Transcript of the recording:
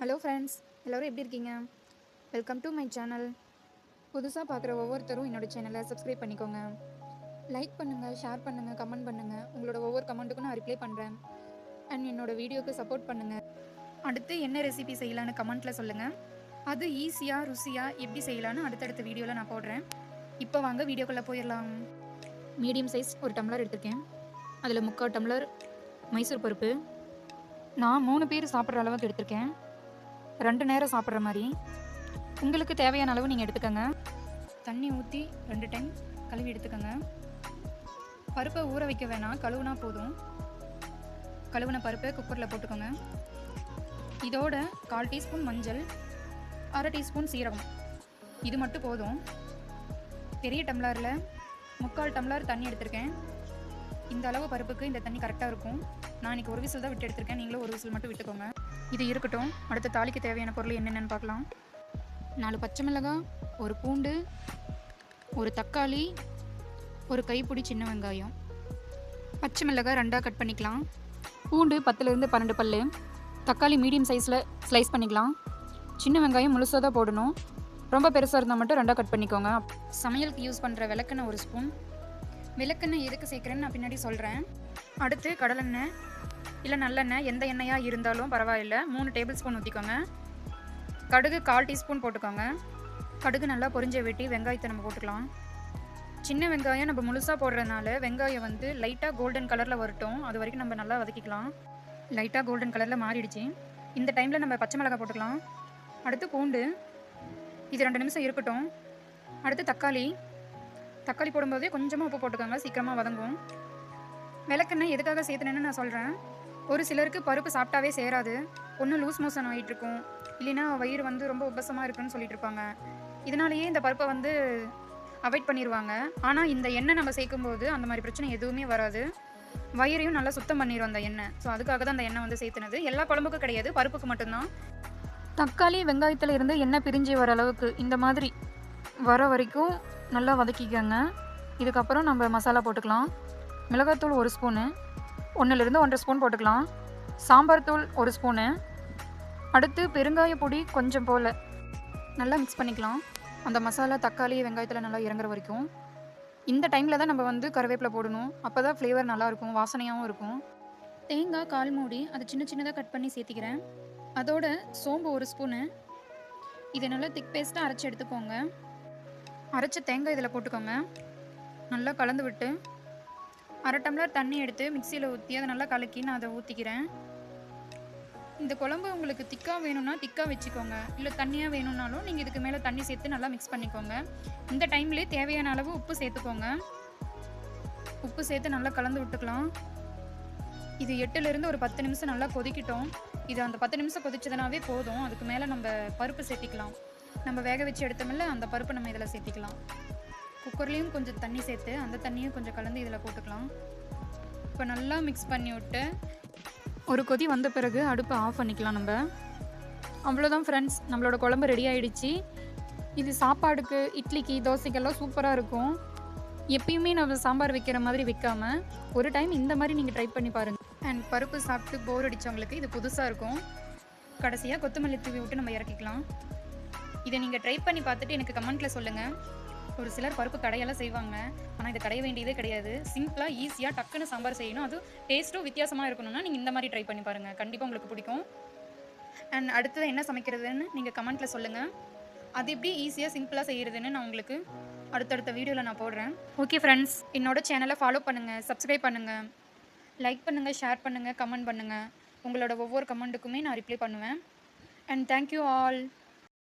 Hello friends எல்லோரும் எப்படி இருக்கீங்க? வெல்கம் டு மை சேனல் புதுசாக பார்க்குற ஒவ்வொருத்தரும் என்னோட சேனலை சப்ஸ்கிரைப் பண்ணிக்கோங்க. லைக் பண்ணுங்கள் ஷேர் பண்ணுங்கள் கமெண்ட் பண்ணுங்கள் உங்களோட ஒவ்வொரு கமெண்ட்டுக்கும் நான் ரிப்ளை பண்ணுறேன் அண்ட் என்னோடய வீடியோக்கு சப்போர்ட் பண்ணுங்கள் அடுத்து என்ன ரெசிபி செய்யலான்னு கமெண்ட்டில் சொல்லுங்கள் அது ஈஸியாக ருசியாக எப்படி செய்யலான்னு அடுத்தடுத்த வீடியோவில் நான் போடுறேன். இப்போ வாங்க வீடியோக்குள்ளே போயிடலாம். மீடியம் சைஸ் ஒரு டம்ளர் எடுத்திருக்கேன். அதில் முக்கால் டம்ளர் மைசூர் பருப்பு. நான் மூணு பேர் சாப்பிட்ற அளவுக்கு எடுத்திருக்கேன். ரெண்டு நேரம் சாப்பிட்ற மாதிரி. உங்களுக்கு தேவையான அளவு நீங்கள் எடுத்துக்கோங்க. தண்ணி ஊற்றி ரெண்டு டைம் கழுவி எடுத்துக்கோங்க. பருப்பை ஊற வைக்க வேணாம் கழுவுனா போதும். கழுவுன பருப்பை குக்கரில் போட்டுக்கோங்க. இதோட கால் டீஸ்பூன் மஞ்சள் அரை டீஸ்பூன் சீரகம். இது மட்டும் போதும். பெரிய டம்ளரில் முக்கால் டம்ளர் தண்ணி எடுத்திருக்கேன். இந்த அளவு பருப்புக்கு இந்த தண்ணி கரெக்டாக இருக்கும். நான் இன்னைக்கு ஒரு விசில் தான் விட்டு எடுத்திருக்கேன். நீங்களும் ஒரு விசில் மட்டும் விட்டுக்கோங்க. இது இருக்கட்டும். அடுத்த தாளிக்கு தேவையான பொருள் என்னென்னு பார்க்கலாம். நாலு பச்சை மிளகாய் ஒரு பூண்டு ஒரு தக்காளி ஒரு கைப்பிடி சின்ன வெங்காயம். பச்சை மிளகாய் ரெண்டாக கட் பண்ணிக்கலாம். பூண்டு பத்துலேருந்து பன்னெண்டு பல் தக்காளி மீடியம் சைஸில் ஸ்லைஸ் பண்ணிக்கலாம். சின்ன வெங்காயம் முழுசாக தான் போடணும். ரொம்ப பெருசாக இருந்தால் மட்டும் ரெண்டாக கட் பண்ணிக்கோங்க. சமையலுக்கு யூஸ் பண்ணுற விளக்கெண்ணெய் ஒரு ஸ்பூன் விளக்கெண்ணெய் எதுக்கு சேர்க்குறேன்னு நான் பின்னாடி சொல்கிறேன் அடுத்து கடலெண்ணெய் இல்லை நல்லெண்ணெய் எந்த எண்ணெயாக இருந்தாலும் பரவாயில்ல. மூணு டேபிள் ஸ்பூன் ஊற்றிக்கோங்க கடுகு கால் டீஸ்பூன் போட்டுக்கோங்க. கடுகு நல்லா பொரிஞ்ச வெட்டி வெங்காயத்தை நம்ம போட்டுக்கலாம். சின்ன வெங்காயம் நம்ம முழுசாக போடுறதுனால வெங்காயம் வந்து லைட்டாக கோல்டன் கலரில் வரட்டும். அது வரைக்கும் நம்ம நல்லா வதக்கிக்கலாம். லைட்டாக கோல்டன் கலரில் மாறிடுச்சு. இந்த டைமில் நம்ம பச்சை மிளகாய் போட்டுக்கலாம். அடுத்து பூண்டு. இது ரெண்டு நிமிஷம் இருக்கட்டும். அடுத்து தக்காளி. தக்காளி போடும்போதே கொஞ்சமாக உப்பு போட்டுக்கோங்க. சீக்கிரமாக வதங்கும். விளக்கெண்ணெய் எதுக்காக சேர்த்துனேன்னு நான் சொல்கிறேன் ஒரு சிலருக்கு பருப்பு சாப்பிட்டாவே சேராது. ஒன்று லூஸ் மோஷன் ஆகிட்டு இருக்கும். இல்லைன்னா வயிறு வந்து ரொம்ப உபசமாக இருக்குன்னு சொல்லிட்டு இருப்பாங்க. இதனாலேயே இந்த பருப்பை வந்து அவாய்ட் பண்ணிடுவாங்க ஆனால் இந்த எண்ணெய் நம்ம சேர்க்கும்போது அந்த மாதிரி பிரச்சனை எதுவுமே வராது. வயிறையும் நல்லா சுத்தம் பண்ணிடும் அந்த எண்ணெய். ஸோ அதுக்காக தான் அந்த எண்ணெய் வந்து சேர்த்துனது. எல்லா குழம்புக்கும் கிடையாது. பருப்புக்கு மட்டும்தான். தக்காளி வெங்காயத்தில் இருந்து எண்ணெய் பிரிஞ்சு வர அளவுக்கு இந்த மாதிரி வர வரைக்கும் நல்லா வதக்கிக்கோங்க. இதுக்கப்புறம் நம்ம மசாலா போட்டுக்கலாம். மிளகாத்தூள் ஒரு ஸ்பூனு. ஒன்றுலேருந்து ஒன்றரை ஸ்பூன் போட்டுக்கலாம். சாம்பார் தூள் ஒரு ஸ்பூனு. அடுத்து பெருங்காய பொடி கொஞ்சம் போல். நல்லா மிக்ஸ் பண்ணிக்கலாம். அந்த மசாலா தக்காளி வெங்காயத்தில் நல்லா இறங்குற வரைக்கும். இந்த டைமில் தான் நம்ம வந்து கருவேப்பிலை போடணும். அப்போ தான் ஃப்ளேவர் நல்லாயிருக்கும் வாசனையாகவும் இருக்கும். தேங்காய் கால் மூடி அதை சின்ன சின்னதாக கட் பண்ணி சேர்த்திக்கிறேன். அதோட சோம்பு ஒரு ஸ்பூனு. இதை நல்லா திக் பேஸ்ட்டாக அரைச்சி எடுத்துக்கோங்க. அரைச்ச தேங்காய் இதில் போட்டுக்கோங்க. நல்லா கலந்து விட்டு அரை டம்ளர் தண்ணி எடுத்து மிக்சியில் ஊற்றி அதை நல்லா கலக்கி நான் அதை ஊற்றிக்கிறேன் இந்த குழம்பு உங்களுக்கு திக்காக வேணும்னா திக்காக வச்சுக்கோங்க. இல்லை தண்ணியாக வேணும்னாலும் நீங்கள் இதுக்கு மேலே தண்ணி சேர்த்து நல்லா மிக்ஸ் பண்ணிக்கோங்க. இந்த டைம்லேயே தேவையான அளவு உப்பு சேர்த்துக்கோங்க. உப்பு சேர்த்து நல்லா கலந்து விட்டுக்கலாம். இது எட்டுலேருந்து ஒரு பத்து நிமிஷம் நல்லா கொதிக்கிட்டோம். இது அந்த பத்து நிமிஷம் கொதிச்சதுனாவே போதும். அதுக்கு மேலே நம்ம பருப்பு சேர்த்திக்கலாம். நம்ம வேக வச்சு எடுத்தோம்ல அந்த பருப்பு நம்ம இதில் சேர்த்திக்கலாம். குக்கர்லேயும் கொஞ்சம் தண்ணி சேர்த்து அந்த தண்ணியும் கொஞ்சம் கலந்து இதில் போட்டுக்கலாம். இப்போ நல்லா மிக்ஸ் பண்ணி விட்டு ஒரு கொதி வந்த பிறகு அடுப்பை ஆஃப் பண்ணிக்கலாம் நம்ம. அவ்வளோதான் ஃப்ரெண்ட்ஸ் நம்மளோட குழம்பு ரெடி ஆகிடுச்சு இது சாப்பாடுக்கு இட்லிக்கு தோசைக்கெல்லாம் சூப்பராக இருக்கும். எப்பயுமே நம்ம சாம்பார் வைக்கிற மாதிரி வைக்காமல் ஒரு டைம் இந்த மாதிரி நீங்கள் ட்ரை பண்ணி பாருங்கள் அண்ட் பருப்பு சாப்பிட்டு போர் அடித்தவங்களுக்கு இது புதுசாக இருக்கும். கடைசியாக கொத்தமல்லி தூவி விட்டு நம்ம இறக்கிக்கலாம். இதை நீங்கள் ட்ரை பண்ணி பார்த்துட்டு எனக்கு கமெண்ட்டில் சொல்லுங்கள் ஒரு சிலர் பருப்பு கடையெல்லாம் செய்வாங்க. ஆனால் இது கடைய வேண்டியதே கிடையாது. சிம்பிளாக ஈஸியாக டக்குன்னு சாம்பார் செய்யணும். அது டேஸ்ட்டும் வித்தியாசமாக இருக்கணும்னா நீங்கள் இந்த மாதிரி ட்ரை பண்ணி பாருங்கள் கண்டிப்பாக உங்களுக்கு பிடிக்கும். அண்ட் அடுத்தது என்ன சமைக்கிறதுன்னு நீங்கள் கமெண்ட்டில் சொல்லுங்கள் அது எப்படி ஈஸியாக சிம்பிளாக செய்கிறதுன்னு நான் உங்களுக்கு அடுத்தடுத்த வீடியோவில் நான் போடுறேன். ஓகே ஃப்ரெண்ட்ஸ் என்னோட சேனலை ஃபாலோ பண்ணுங்கள் சப்ஸ்கிரைப் பண்ணுங்கள் லைக் பண்ணுங்கள் ஷேர் பண்ணுங்கள் கமெண்ட் பண்ணுங்கள் உங்களோட ஒவ்வொரு கமெண்ட்டுக்குமே நான் ரிப்ளை பண்ணுவேன். And thank you all